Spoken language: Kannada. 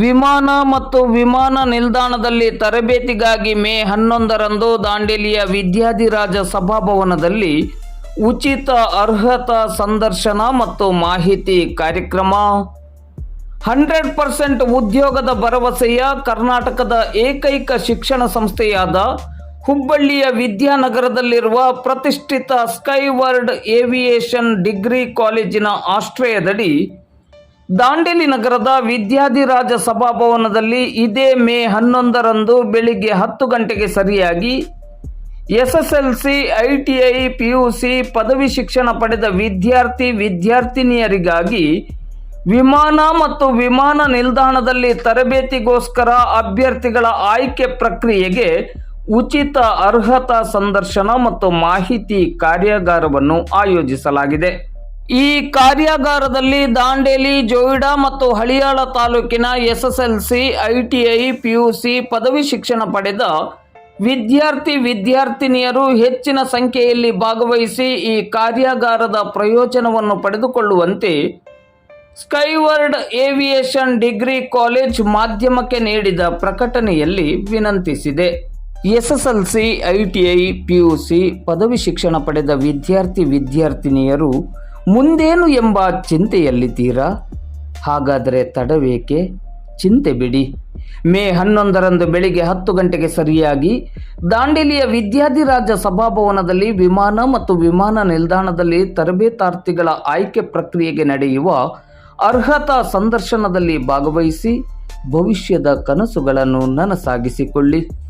ವಿಮಾನ ಮತ್ತು ವಿಮಾನ ನಿಲ್ದಾಣದಲ್ಲಿ ತರಬೇತಿಗಾಗಿ ಮೇ ಹನ್ನೊಂದರಂದು ದಾಂಡೇಲಿಯ ವಿದ್ಯಾಧಿರಾಜ ಸಭಾಭವನದಲ್ಲಿ ಉಚಿತ ಅರ್ಹತಾ ಸಂದರ್ಶನ ಮತ್ತು ಮಾಹಿತಿ ಕಾರ್ಯಕ್ರಮ. ಹಂಡ್ರೆಡ್ ಪರ್ಸೆಂಟ್ ಉದ್ಯೋಗದ ಭರವಸೆಯ ಕರ್ನಾಟಕದ ಏಕೈಕ ಶಿಕ್ಷಣ ಸಂಸ್ಥೆಯಾದ ಹುಬ್ಬಳ್ಳಿಯ ವಿದ್ಯಾನಗರದಲ್ಲಿರುವ ಪ್ರತಿಷ್ಠಿತ ಸ್ಕೈವರ್ಡ್ ಏವಿಯೇಷನ್ ಡಿಗ್ರಿ ಕಾಲೇಜಿನ ಆಶ್ರಯದಡಿ ದಾಂಡೇಲಿ ನಗರದ ವಿದ್ಯಾಧಿರಾಜ ಸಭಾಭವನದಲ್ಲಿ ಇದೇ ಮೇ ಹನ್ನೊಂದರಂದು ಬೆಳಿಗ್ಗೆ ಹತ್ತು ಗಂಟೆಗೆ ಸರಿಯಾಗಿ ಎಸ್ಎಸ್ಎಲ್ಸಿ ಐಟಿಐ ಸಿ ಪದವಿ ಶಿಕ್ಷಣ ಪಡೆದ ವಿದ್ಯಾರ್ಥಿ ವಿದ್ಯಾರ್ಥಿನಿಯರಿಗಾಗಿ ವಿಮಾನ ಮತ್ತು ವಿಮಾನ ನಿಲ್ದಾಣದಲ್ಲಿ ತರಬೇತಿಗೋಸ್ಕರ ಅಭ್ಯರ್ಥಿಗಳ ಆಯ್ಕೆ ಪ್ರಕ್ರಿಯೆಗೆ ಉಚಿತ ಅರ್ಹತಾ ಸಂದರ್ಶನ ಮತ್ತು ಮಾಹಿತಿ ಕಾರ್ಯಾಗಾರವನ್ನು ಆಯೋಜಿಸಲಾಗಿದೆ. ಈ ಕಾರ್ಯಾಗಾರದಲ್ಲಿ ದಾಂಡೇಲಿ, ಜೋಯಿಡಾ ಮತ್ತು ಹಳಿಯಾಳ ತಾಲೂಕಿನ ಎಸ್ಎಸ್ಎಲ್ಸಿ ಐಟಿಐ ಪಿಯುಸಿ ಪದವಿ ಶಿಕ್ಷಣ ಪಡೆದ ವಿದ್ಯಾರ್ಥಿ ವಿದ್ಯಾರ್ಥಿನಿಯರು ಹೆಚ್ಚಿನ ಸಂಖ್ಯೆಯಲ್ಲಿ ಭಾಗವಹಿಸಿ ಈ ಕಾರ್ಯಾಗಾರದ ಪ್ರಯೋಜನವನ್ನು ಪಡೆದುಕೊಳ್ಳುವಂತೆ ಸ್ಕೈವರ್ಡ್ ಏವಿಯೇಷನ್ ಡಿಗ್ರಿ ಕಾಲೇಜ್ ಮಾಧ್ಯಮಕ್ಕೆ ನೀಡಿದ ಪ್ರಕಟಣೆಯಲ್ಲಿ ವಿನಂತಿಸಿದೆ. ಎಸ್ಎಸ್ಎಲ್ಸಿ ಐಟಿಐ ಪಿಯುಸಿ ಪದವಿ ಶಿಕ್ಷಣ ಪಡೆದ ವಿದ್ಯಾರ್ಥಿ ವಿದ್ಯಾರ್ಥಿನಿಯರು ಮುಂದೇನು ಎಂಬ ಚಿಂತೆಯಲ್ಲಿದ್ದೀರಾ ಹಾಗಾದರೆ ತಡವೇಕೆ? ಚಿಂತೆ ಬಿಡಿ. ಮೇ ಹನ್ನೊಂದರಂದು ಬೆಳಿಗ್ಗೆ ಹತ್ತು ಗಂಟೆಗೆ ಸರಿಯಾಗಿ ದಾಂಡೇಲಿಯ ವಿದ್ಯಾಧಿರಾಜ ಸಭಾಭವನದಲ್ಲಿ ವಿಮಾನ ಮತ್ತು ವಿಮಾನ ನಿಲ್ದಾಣದಲ್ಲಿ ತರಬೇತಾರ್ಥಿಗಳ ಆಯ್ಕೆ ಪ್ರಕ್ರಿಯೆಗೆ ನಡೆಯುವ ಅರ್ಹತಾ ಸಂದರ್ಶನದಲ್ಲಿ ಭಾಗವಹಿಸಿ ಭವಿಷ್ಯದ ಕನಸುಗಳನ್ನು ನನಸಾಗಿಸಿಕೊಳ್ಳಿ.